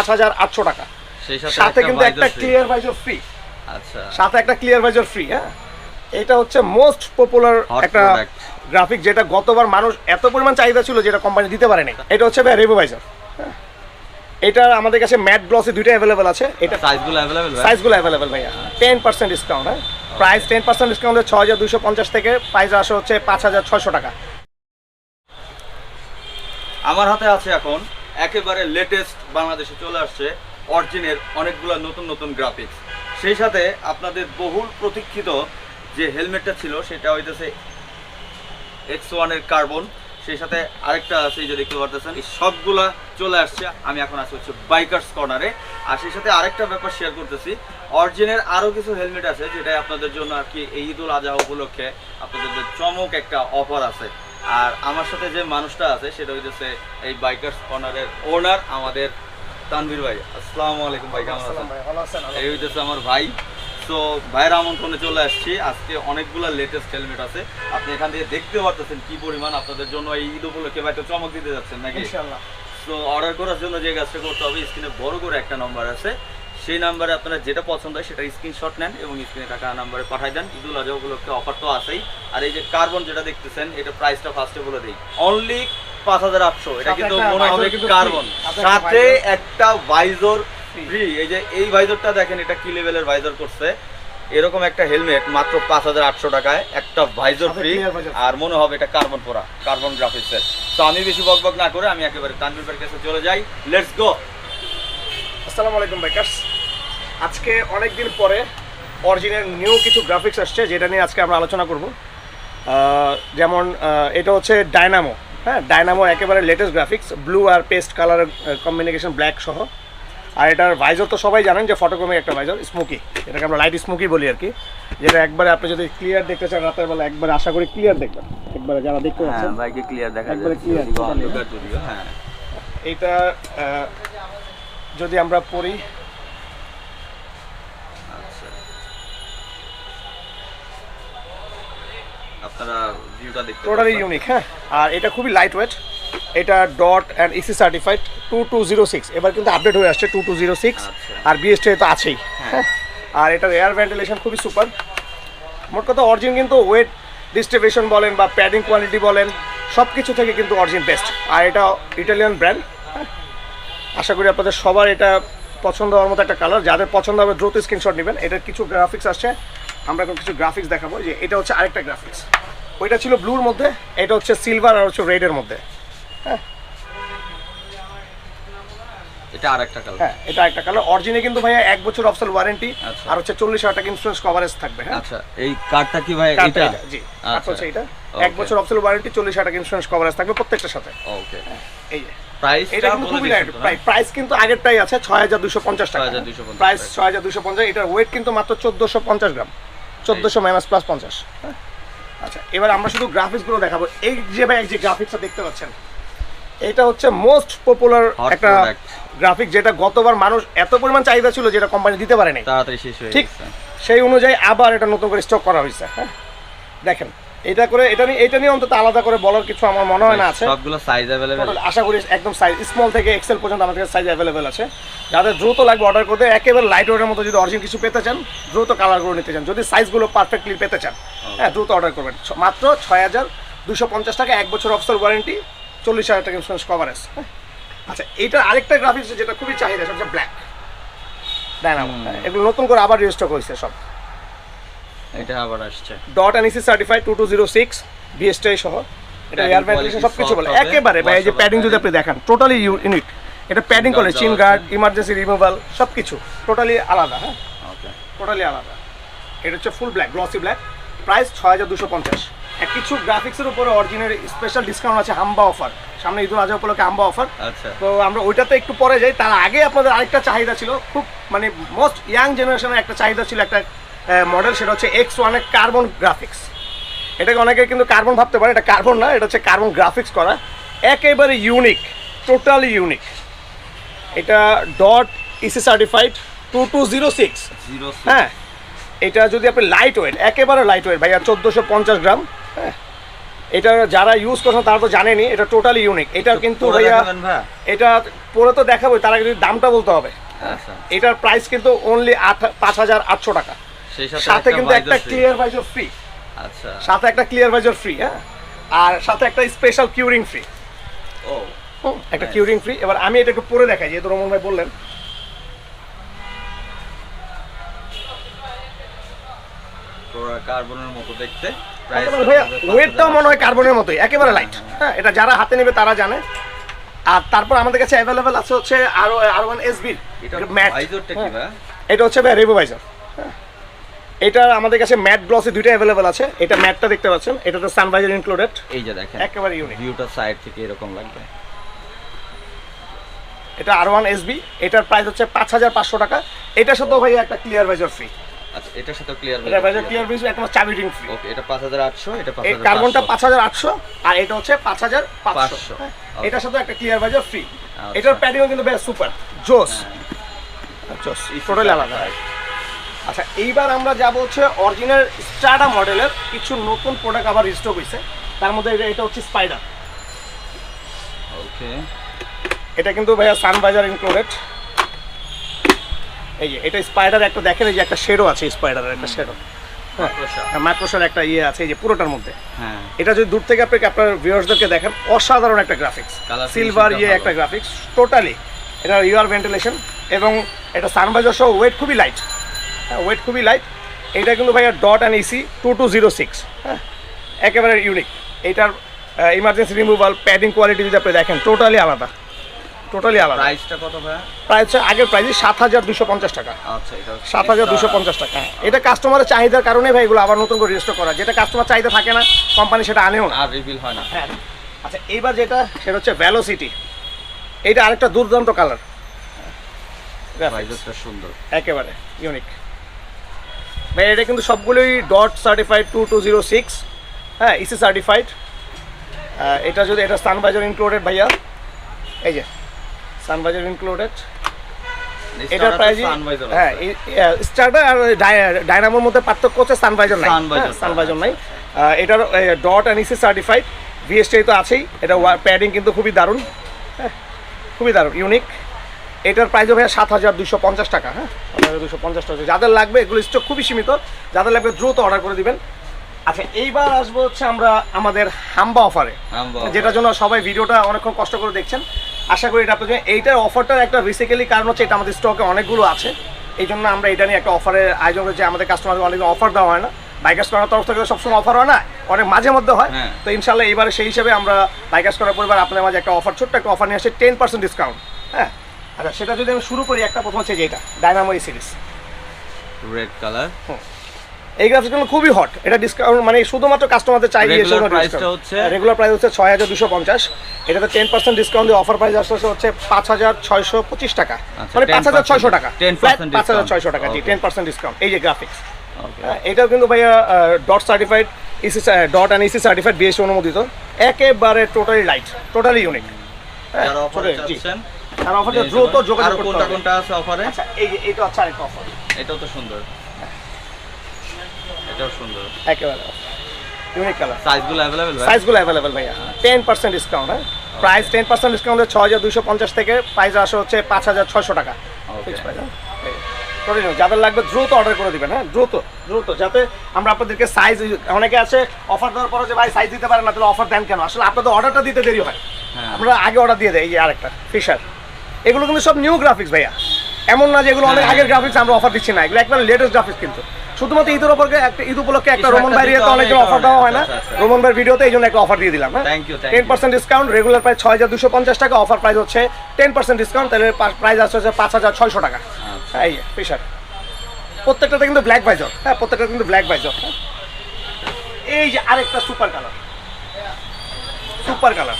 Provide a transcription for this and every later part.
পাঁচ হাজার আটশো টাকা। সাথে কিন্তু একটা ক্লিয়ার ভাইজর ফ্রি আচ্ছা। সাথে একটা ক্লিয়ার ভাইজর ফ্রি হ্যাঁ? এটা হচ্ছে মোস্ট পপুলার একটা গ্রাফিক যেটা গতবার মানুষ এত পরিমাণ চাহিদা ছিল যেটা কোম্পানি দিতে পারে না এটা হচ্ছে রেভোভাইজার হ্যাঁ? এটা আমাদের কাছে ম্যাট গ্লসি দুইটা অ্যাভেলেবেল আছে। এটা সাইজগুলো অ্যাভেলেবেল সাইজগুলো অ্যাভেলেবেল ভাইয়া। টেন পার্সেন্ট ডিসকাউন্ট হ্যাঁ? প্রাইস টেন পার্সেন্ট ডিসকাউন্টে ছয় হাজার দুশো পঞ্চাশ থেকে প্রাইস আসে হচ্ছে পাঁচ হাজার ছয়শো টাকা। আমার হাতে আছে এখন একেবারে লেটেস্ট বাংলাদেশে চলে আসছে, অরিজিনের অনেকগুলো নতুন নতুন গ্রাফিক্স সেই সাথে আপনাদের বহুল প্রতীক্ষিত যে হেলমেটটা ছিল, সেটা হইতেছে এক্স ওয়ানের কার্বন সেই সাথে আরেকটা আছে যে দেখতে পারতেছেন, এই সবগুলা চলে আসছে। আমি এখন আছি হচ্ছে বাইকার্স কর্নারে আর সেই সাথে আরেকটা ব্যাপার শেয়ার করতেছি, অরিজিনের আরও কিছু হেলমেট আছে যেটা আপনাদের জন্য আর কি এই ঈদুল আজহা উপলক্ষে আপনাদের চমক একটা অফার আছে। আর আমার সাথে যে মানুষটা আছে সেটা হইতেছে এই বাইকার্স কর্নারের ওনার আমাদের তানভীর ভাই। আসসালামু আলাইকুম ভাই কেমন আছেন? এই হইতেছে আমার ভাই। তো ভাইয়ের আমন্ত্রণে চলে আসছি। আজকে অনেকগুলো লেটেস্ট হেলমেট আছে। আপনি এখান থেকে দেখতে পারতেছেন কি পরিমাণ আপনাদের জন্য এই ঈদ উপলক্ষে ভাই চমক দিতে যাচ্ছেন নাকি? তো অর্ডার করার জন্য যে কাজটা করতে হবে স্ক্রিনে বড় করে একটা নাম্বার আছে। সেই নাম্বারে আপনারা যেটা পছন্দ হয় সেটা স্ক্রিনশট নেন এবং স্ক্রিনে টাকা নাম্বারে পাঠাই দেন। ঈদুল আজহা উপলক্ষে অফার তো আছেই। আর এই যে কার্বন যেটা দেখতেছেন এটা প্রাইসটা ফার্স্টে বলে দিই। অনলি পাঁচ হাজার আটশো। এটা কিন্তু মনে হবে কার্বন সাথে একটা ভাইজর ফ্রি এই যে এই ভাইজরটা দেখেন এটা কি লেভেলের ভাইজর করছে? এরকম একটা হেলমেট মাত্র পাঁচ হাজার আটশো টাকায় একটা ভাইজর ফ্রি আর মনে হবে এটা কার্বন পোড়া কার্বন গ্রাফিক্সের তো আমি বেশি বক বক না করে আমি একেবারে তানভীর ভাইয়ের কাছে চলে যাই। লেটস গো আসসালামু আলাইকুম বাইকার্স আজকে অনেক দিন পরে অরিজিনাল নিউ কিছু গ্রাফিক্স আসছে যেটা নিয়ে আজকে আমরা আলোচনা করব। যেমন এটা হচ্ছে ডায়নামো হ্যাঁ ডায়নামো একেবারে লেটেস্ট গ্রাফিক্স ব্লু আর পেস্ট কালার কম্বিনেশন ব্ল্যাক সহ। আর এটার ভাইজর তো সবাই জানেন যে ফটোক্রমিক একটা ভাইজর স্মোকি এটাকে আমরা লাইট স্মোকি বলি আর কি। যেটা একবারে আপনি যদি ক্লিয়ার দেখতে চান রাতের বেলা একবারে আশা করি ক্লিয়ার দেখবেন। একবারে যারা দেখতে হ্যাঁ পাচ্ছেন ভাইকে ক্লিয়ার দেখা একবারে হ্যাঁ। এইটা যদি আমরা পড়ি ভিউটা দেখতে টোটালি ইউনিক হ্যাঁ? আর এটা খুবই লাইট ওয়েট এটা dot and EC certified two two zero six এবার কিন্তু আপডেট হয়ে আসছে টু টু জিরো সিক্স। আর বিএসটি তো আছেই হ্যাঁ। আর এটার এয়ার ভেন্টিলেশন খুবই সুপার মোট কথা অরিজিন কিন্তু ওয়েট ডিস্ট্রিবিউশন বলেন বা প্যাডিং কোয়ালিটি বলেন সব কিছু থেকে কিন্তু অরিজিন বেস্ট আর এটা ইটালিয়ান ব্র্যান্ড আশা করি আপনাদের সবার এটা পছন্দ হওয়ার মতো একটা কালার যাদের পছন্দ হবে দ্রুত স্ক্রিনশট নেবেন। এটার কিছু গ্রাফিক্স আসছে। আমরা এখন কিছু গ্রাফিক্স দেখাবো। যে এটা হচ্ছে আরেকটা গ্রাফিক্স ওইটা ছিল ব্লুর মধ্যে এটা হচ্ছে সিলভার আর হচ্ছে রেডের মধ্যে। এটা আরেকটা কালার হ্যাঁ এটা একটা কালার অরিজিনে কিন্তু ভাইয়া এক বছর অফসেল ওয়ারেন্টি আচ্ছা। আর হচ্ছে চল্লিশ হাজার টাকা ইন্স্যুরেন্স কভারেজ থাকবে হ্যাঁ। আচ্ছা এই কার্ডটা কি ভাই এটা? এটা, জি। আচ্ছা। এটা। এক বছর অফসেল ওয়ারেন্টি চল্লিশ হাজার টাকা ইন্স্যুরেন্স কভারেজ থাকবে প্রত্যেকটার সাথে। ওকে এই প্রাইস এটা কিন্তু খুবই লাইট প্রাইস কিন্তু আগেরটাই আছে ছয় হাজার দুশো পঞ্চাশ টাকা। 6,250 প্রাইস টাকা। ছয় হাজার দুশো পঞ্চাশ এটার ওয়েট কিন্তু মাত্র চোদ্দোশো পঞ্চাশ গ্রাম চোদ্দোশো মাইনাস প্লাস পঞ্চাশ হ্যাঁ? আচ্ছা এবার আমরা শুধু গ্রাফিক্সগুলো দেখাবো। এই যে ভাই যে গ্রাফিক্সটা দেখতে পাচ্ছেন এটা হচ্ছে মোস্ট পপুলার একটা। গ্রাফিক যেটা গতবার মানুষ এত পরিমাণ চাহিদা ছিল যেটা কোম্পানি দিতে পারেনি। তাড়াতাড়ি শেষ হয়ে ঠিক সেই অনুযায়ী আবার এটা নতুন করে স্টক করা হয়েছে হ্যাঁ? দেখেন এটা করে এটা নিয়ে এটা নিয়ে অন্তত আলাদা করে বলার কিছু আমার মনে হয় না আছে সবগুলো সাইজ अवेलेबल Total আশা করি একদম সাইজ স্মল থেকে এক্সেল পর্যন্ত আমাদের সাইজ অ্যাভেলেবেল আছে যাদের দ্রুত লাগবে অর্ডার করতে একেবারে লাইট ওয়েটের মতো যদি অরিজিন কিছু পেতে চান দ্রুত কালারগুলো নিতে চান যদি সাইজগুলো পারফেক্টলি পেতে চান হ্যাঁ দ্রুত অর্ডার করবেন ছ- মাত্র ছয় হাজার দুশো পঞ্চাশ টাকা এক বছর অফসর ওয়ারেন্টি চল্লিশ হাজার টাকা ইন্স্যুরেন্স কভারেজ আচ্ছা এইটা আরেকটা গ্রাফিক্স যেটা খুবই চাহিদা সেটা হচ্ছে ব্ল্যাক ডায়নামো এগুলো নতুন করে আবার রিস্টক হয়েছে সব এটা আবার আসছে। Dot certified two two zero six BSTI সহ। এটা এয়ার ভেন্টিলেশন সব কিছু বলে। একেবারে ভাই এই যে প্যাডিং যদি আপনি দেখেন টোটালি ইউনিক এটা প্যাডিং করে চিন গার্ড ইমার্জেন্সি রিমুভাল সব কিছু টোটালি আলাদা হ্যাঁ? ওকে টোটালি আলাদা। এটা হচ্ছে full black glossy black price ছয় হাজার দুশো পঞ্চাশ। কিছু গ্রাফিক্সের উপরে অরিজিনাল স্পেশাল ডিসকাউন্ট আছে হাম্বা অফার সামনে ঈদুল আজহা উপলক্ষে হাম্বা অফার আচ্ছা। তো আমরা ওইটাতে একটু পরে যাই। তার আগে আপনাদের আরেকটা চাহিদা ছিল। খুব মানে মোস্ট ইয়াং জেনারেশনের একটা চাহিদা ছিল একটা মডেল সেটা হচ্ছে এক্স ওয়ানের কার্বন গ্রাফিক্স এটাকে অনেকে কিন্তু কার্বন ভাবতে পারে এটা কার্বন না এটা হচ্ছে কার্বন গ্রাফিক্স করা। একেবারে ইউনিক টোটালি ইউনিক এটা dot EC certified two two zero six হ্যাঁ এটা যদি আপনি লাইট ওয়েট একেবারে লাইট ওয়েট ভাইয়া চোদ্দোশো পঞ্চাশ গ্রাম। হ্যাঁ এটা যারা ইউজ করছেন তারা তো জানেনি এটা টোটালি ইউনিক এটা কিন্তু ভাইয়া এটা পরে তো দেখাবো তার আগে যদি দামটা বলতে হবে। আচ্ছা এটার প্রাইস কিন্তু অনলি আট পাঁচ হাজার আটশো টাকা। সেই সাথে সাথে কিন্তু একটা। ক্লিয়ার ভাইজার ফ্রি আচ্ছা। সাথে একটা ক্লিয়ার ভাইজার ফ্রি হ্যাঁ? আর সাথে একটা স্পেশাল কিউরিং ফ্রি ও। একটা কিউরিং ফ্রি এবার আমি এটা একটু পরে দেখাই যেহেতু রমন ভাই বললেন। কার্বনের মতো দেখতে। ওয়েটটাও মনে হয় কার্বনের মতোই একেবারে লাইট হ্যাঁ এটা যারা হাতে নেবে তারা জানে। আর তারপর আমাদের কাছে অ্যাভেলেবেল আছে হচ্ছে আরও আর ওয়ান এসবির ম্যাট ভাইয়া এটা হচ্ছে ভাই রেবোভাইজার এটা আমাদের কাছে ম্যাট গ্লসি দুইটা অ্যাভেলেবেল আছে। এটা ম্যাটটা দেখতে পাচ্ছেন এটাতে সানভাইজার ইনক্লুডেড এই যে দেখেন একেবারে ইউনিক ভিউটা সাইড থেকে এরকম লাগবে। এটা আর ওয়ান এসবি এটার প্রাইস হচ্ছে পাঁচ হাজার পাঁচশো টাকা। এটার সাথেও ভাই একটা ক্লিয়ার ভাইজার ফ্রি আচ্ছা এটার সাথে ক্লিয়ার এটা ভাইজার ক্লিয়ার ভাইজার একমাত্র চাবি রিং ফ্রি ওকে এটা 5800 এটা এই কার্বনটা পাঁচ হাজার আটশো আর এটা হচ্ছে পাঁচ হাজার পাঁচশো। 500 হ্যাঁ, এটার সাথে একটা ক্লিয়ার ভাইজার ফ্রি। এটার প্যাডিংও কিন্তু বেশ সুপার জোস। জোস Easy টোটালি আলাদা। আচ্ছা এইবার আমরা যাব হচ্ছে অরিজিনাল স্টার্ডা মডেলের কিছু নতুন প্রোডাক্ট আবার স্টক হয়েছে তার মধ্যে এটা- হচ্ছে স্পাইডার ওকে এটা কিন্তু ভাইয়া সানভাইজার ইনক্লুডেড এই যে এটা স্পাইডার একটা দেখেন এই যে একটা শেডও আছে স্পাইডারের একটা শেডও মাইক্রোসের একটা ইয়ে আছে এই যে পুরোটার মধ্যে। হ্যাঁ। এটা যদি দূর থেকে আপনাকে আপনার ভিউয়ার্সদেরকে দেখেন অসাধারণ একটা গ্রাফিক্স সিলভার ইয়ে একটা গ্রাফিক্স টোটালি এটা ইউআর ভেন্টিলেশন এবং এটা সানভাইজার সহ ওয়েট খুবই লাইট ওয়েট খুবই লাইট এটা কিন্তু ভাইয়া dot and EC two two zero six হ্যাঁ একেবারে ইউনিক এইটার ইমার্জেন্সি রিমুভাল প্যাডিং কোয়ালিটি যদি আপনি দেখেন টোটালি আলাদা। টোটালি আলাদা। প্রাইসটা কত ভাইয়া? প্রাইস আগের প্রাইস সাত হাজার দুশো পঞ্চাশ টাকা। আচ্ছা এটা সাত হাজার দুশো পঞ্চাশ টাকা। হ্যাঁ। এটা কাস্টমারের চাহিদার কারণে ভাই এগুলো আবার নতুন করে রেজিস্টার করা যেটা কাস্টমার চাহিদা থাকে না কোম্পানি সেটা আনেও না। আর রিভিল হয় না। হ্যাঁ আচ্ছা এইবার যেটা সেটা হচ্ছে ভ্যালোসিটি এইটা আরেকটা দুর্দান্ত কালার সুন্দর। একেবারে ইউনিক ভাই এটা কিন্তু সবগুলোই DOT certified two two zero six হ্যাঁ ইসি সার্টিফাইড এটা যদি এটা সানবাইজার ইনক্লুডেড ভাইয়া। এই যে সানবাইজার ইনক্লুডেড এটার প্রাইস সানভাইজার হ্যাঁ স্টার্টার আর ডায়নামোর মধ্যে পার্থক্য হচ্ছে সানভাইজার নাই। সানভাইজার নাই। এটার dot and EC certified VST তো আছেই। এটা প্যাডিং কিন্তু খুবই দারুণ। হ্যাঁ খুবই দারুণ ইউনিক এটার প্রাইসও ভাইয়া সাত হাজার দুশো পঞ্চাশ টাকা হ্যাঁ? দুশো পঞ্চাশ টাকা। যাদের লাগবে এগুলো স্টক খুবই সীমিত। যাদের লাগবে দ্রুত অর্ডার করে দিবেন। আচ্ছা এইবার আসব হচ্ছে আমরা আমাদের হাম্বা অফারে যেটার জন্য সবাই ভিডিওটা অনেকক্ষণ কষ্ট করে দেখছেন। আশা করি এটা আপনাদের এইটার অফারটার একটা বেসিক্যালি কারণ হচ্ছে এটা আমাদের স্টকে অনেকগুলো আছে। এই জন্য আমরা এটা নিয়ে একটা অফারের আয়োজন করেছি। আমাদের কাস্টমারকে অনেক অফার দেওয়া হয় না। বাইকার্স করার তরফ থেকে সবসময় অফার হয় না। অনেক মাঝে মধ্যে হয়। হ্যাঁ। তো ইনশাল্লাহ এবারে সেই হিসেবে আমরা বাইকার্স করার পরিবার আপনার মাঝে একটা অফার ছোট্ট একটা অফার নিয়ে আসছে। টেন পার্সেন্ট ডিসকাউন্ট হ্যাঁ? আচ্ছা সেটা যদি আমি শুরু করি একটা প্রথম হচ্ছে যেটা ডায়নামো সিরিজ রেড কালার এই গ্রাফিক্সগুলো খুবই হট এটা ডিসকাউন্ট মানে শুধুমাত্র কাস্টমারদের চাই হচ্ছে? রেগুলার প্রাইস হচ্ছে ছয় হাজার দুশো পঞ্চাশ। এটাতে টেন পার্সেন্ট ডিসকাউন্ট দিয়ে অফার প্রাইস আসছে হচ্ছে পাঁচ হাজার ছয়শো পঁচিশ টাকা। আচ্ছা, মানে পাঁচ হাজার ছয়শো টাকা। 10% পাঁচ হাজার। ছয়শো টাকা জি. টেন পার্সেন্ট ডিসকাউন্ট এই যে গ্রাফিক্স ওকে এটাও কিন্তু ভাইয়া dot certified EC dot and EC certified BSC অনুমোদিত। একেবারে totally light totally unique offer চাচ্ছেন তার অফারটা দ্রুত আর যোগাযোগ করতে কোনটা হবে কোনটা আছে অফারে আচ্ছা এই যে এটা হচ্ছে আরেকটা অফার এটাও তো সুন্দর এটাও সুন্দর একেবারে ইউনিক কালার সাইজগুলো अवेलेबल ভাই সাইজগুলো অ্যাভেলেবেল ভাইয়া টেন পার্সেন্ট ডিসকাউন্ট হ্যাঁ প্রাইস টেন পার্সেন্ট ডিসকাউন্টে ছ হাজার দুশো পঞ্চাশ থেকে প্রাইস আসে হচ্ছে পাঁচ হাজার ছয়শো টাকা Okay. ফিক্স প্রাইস করে নিন যাদের লাগবে দ্রুত অর্ডার করে দিবেন হ্যাঁ দ্রুত দ্রুত যাতে আমরা আপনাদেরকে সাইজ অনেকে আছে অফার দেওয়ার পরে যে ভাই সাইজ দিতে পারেন না তাহলে অফার দেন কেন আসলে আপনাদের অর্ডারটা দিতে দেরি হয় হ্যাঁ। আমরা আগে অর্ডার দিয়ে দেয় এই যে আরেকটা ফিশার এগুলো কিন্তু সব নিউ গ্রাফিক্স ভাইয়া। এমন না যেগুলো অনেক হ্যাঁ। আগের গ্রাফিক্স আমরা অফার দিচ্ছি না। এগুলো একবার লেটেস্ট গ্রাফিক্স কিন্তু। শুধুমাত্র ঈদের উপরে একটা ঈদ উপলক্ষে একটা রোমন বাইরে দিতে হবে অফার দেওয়া হয় না। রোমন ভাইয়ের ভিডিওতে এই জন্য একটা অফার দিয়ে দিলাম হ্যাঁ? Ten percent discount regular price ছয় হাজার দুশো পঞ্চাশ টাকা অফার প্রাইস হচ্ছে টেন পার্সেন্ট ডিসকাউন্ট তাহলে প্রাইস আসছে হচ্ছে পাঁচ হাজার ছয়শো টাকা। আচ্ছা। এই ফিশার প্রত্যেকটাতে কিন্তু ব্ল্যাক ভাইজর হ্যাঁ? প্রত্যেকটা কিন্তু ব্ল্যাক ভাইজর এই যে আরেকটা সুপার কালার সুপার কালার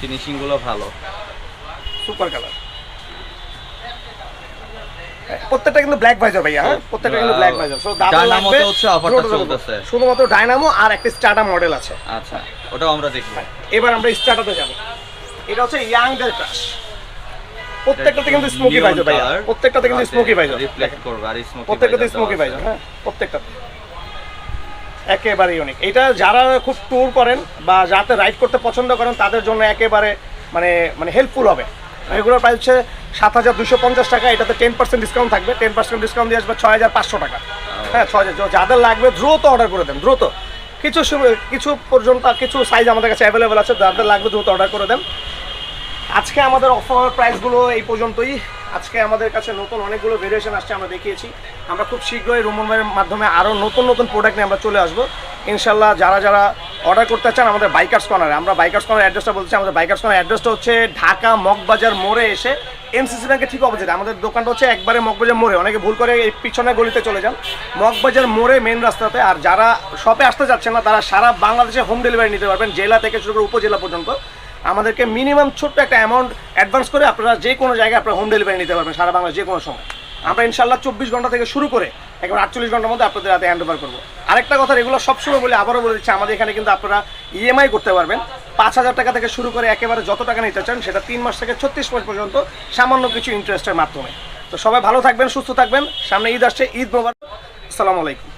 ফিনিশিংগুলো ভালো। সুপার কালার প্রত্যেকটা কিন্তু ব্ল্যাক ভাইজার ভাইয়া হ্যাঁ? প্রত্যেকটা কিন্তু ব্ল্যাক ভাইজার সো দাদা লাগবে তে হচ্ছে offer টা দ্রুত দ্রুত। চলতেছে। শুধুমাত্র ডায়নামো আর একটা স্টার্টার মডেল আছে। আচ্ছা ওটাও আমরা দেখব। এবার আমরা স্টার্টারতে যাব। এটা হচ্ছে ইয়াং ক্রাশ প্রত্যেকটাতে কিন্তু স্মোকি ভাইজার ভাইয়া। প্রত্যেকটাতে কিন্তু স্মোকি ভাইজার রিফ্লেক্ট করবে আর স্মোকি প্রত্যেকটাতে স্মোকি ভাইজার হ্যাঁ প্রত্যেকটাতে একেবারে ইউনিক এটা যারা খুব ট্যুর করেন বা যাতে রাইড করতে পছন্দ করেন তাদের জন্য একেবারে মানে মানে হেল্পফুল হবে। রেগুলার প্রাইস হচ্ছে সাত হাজার দুশো পঞ্চাশ টাকা, এটাতে টেন পার্সেন্ট ডিসকাউন্ট থাকবে। টেন পার্সেন্ট ডিসকাউন্ট দিয়ে আসবে ছয় হাজার পাঁচশো টাকা। হ্যাঁ ছয় হাজার যাদের লাগবে দ্রুত অর্ডার করে দেন, দ্রুত। কিছু কিছু পর্যন্ত, কিছু সাইজ আমাদের কাছে অ্যাভেলেবেল আছে, যাদের লাগবে দ্রুত অর্ডার করে দেন। আজকে আমাদের অফার প্রাইসগুলো এই পর্যন্তই। আজকে আমাদের কাছে নতুন অনেকগুলো ভেরিয়েশন আসছে, আমরা দেখিয়েছি। আমরা খুব শীঘ্রই রুমনের মাধ্যমে আরও নতুন নতুন প্রোডাক্ট নিয়ে আমরা চলে আসব। ইনশাল্লাহ যারা যারা অর্ডার করতে চান আমাদের বাইকার্স কর্নারে আমরা বাইকার্স কর্নার অ্যাড্রেসটা বলছি, আমাদের বাইকার্স কর্নার অ্যাড্রেসটা হচ্ছে ঢাকা মগবাজার মোড়ে এসে এমসিসি ব্যাংকের ঠিক অপোজিট আমাদের দোকানটা হচ্ছে একবারে মগবাজার মোড়ে, অনেকে ভুল করে এই পিছনে গলিতে চলে যান। মগবাজার মোড়ে মেন রাস্তাতে, আর যারা শপে আসতে যাচ্ছেন না, তারা সারা বাংলাদেশে হোম ডেলিভারি নিতে পারবেন, জেলা থেকে শুরু করে উপজেলা পর্যন্ত। আমাদেরকে মিনিমাম ছোট্ট একটা অ্যামাউন্ট অ্যাডভান্স করে আপনারা যে কোনো জায়গায় আপনারা হোম ডেলিভারি নিতে পারবেন, সারা বাংলা যে কোনো সময়। আমরা ইনশাল্লাহ চব্বিশ ঘণ্টা থেকে শুরু করে একবার আটচল্লিশ ঘণ্টার মধ্যে আপনাদের হাতে হ্যান্ড ওভার করব। আরেকটা কথা এগুলো সবসময় বলে, আবারও বলে দিচ্ছি, আমাদের এখানে কিন্তু আপনারা ইএমআই করতে পারবেন। পাঁচ হাজার টাকা থেকে শুরু করে একেবারে যত টাকা নিতে চান, সেটা তিন মাস থেকে ছত্রিশ মাস পর্যন্ত সামান্য কিছু ইন্টারেস্টের মাধ্যমে। তো সবাই ভালো থাকবেন, সুস্থ থাকবেন। সামনে ঈদ আসছে, ঈদ মোবারক। আসসালামু আলাইকুম।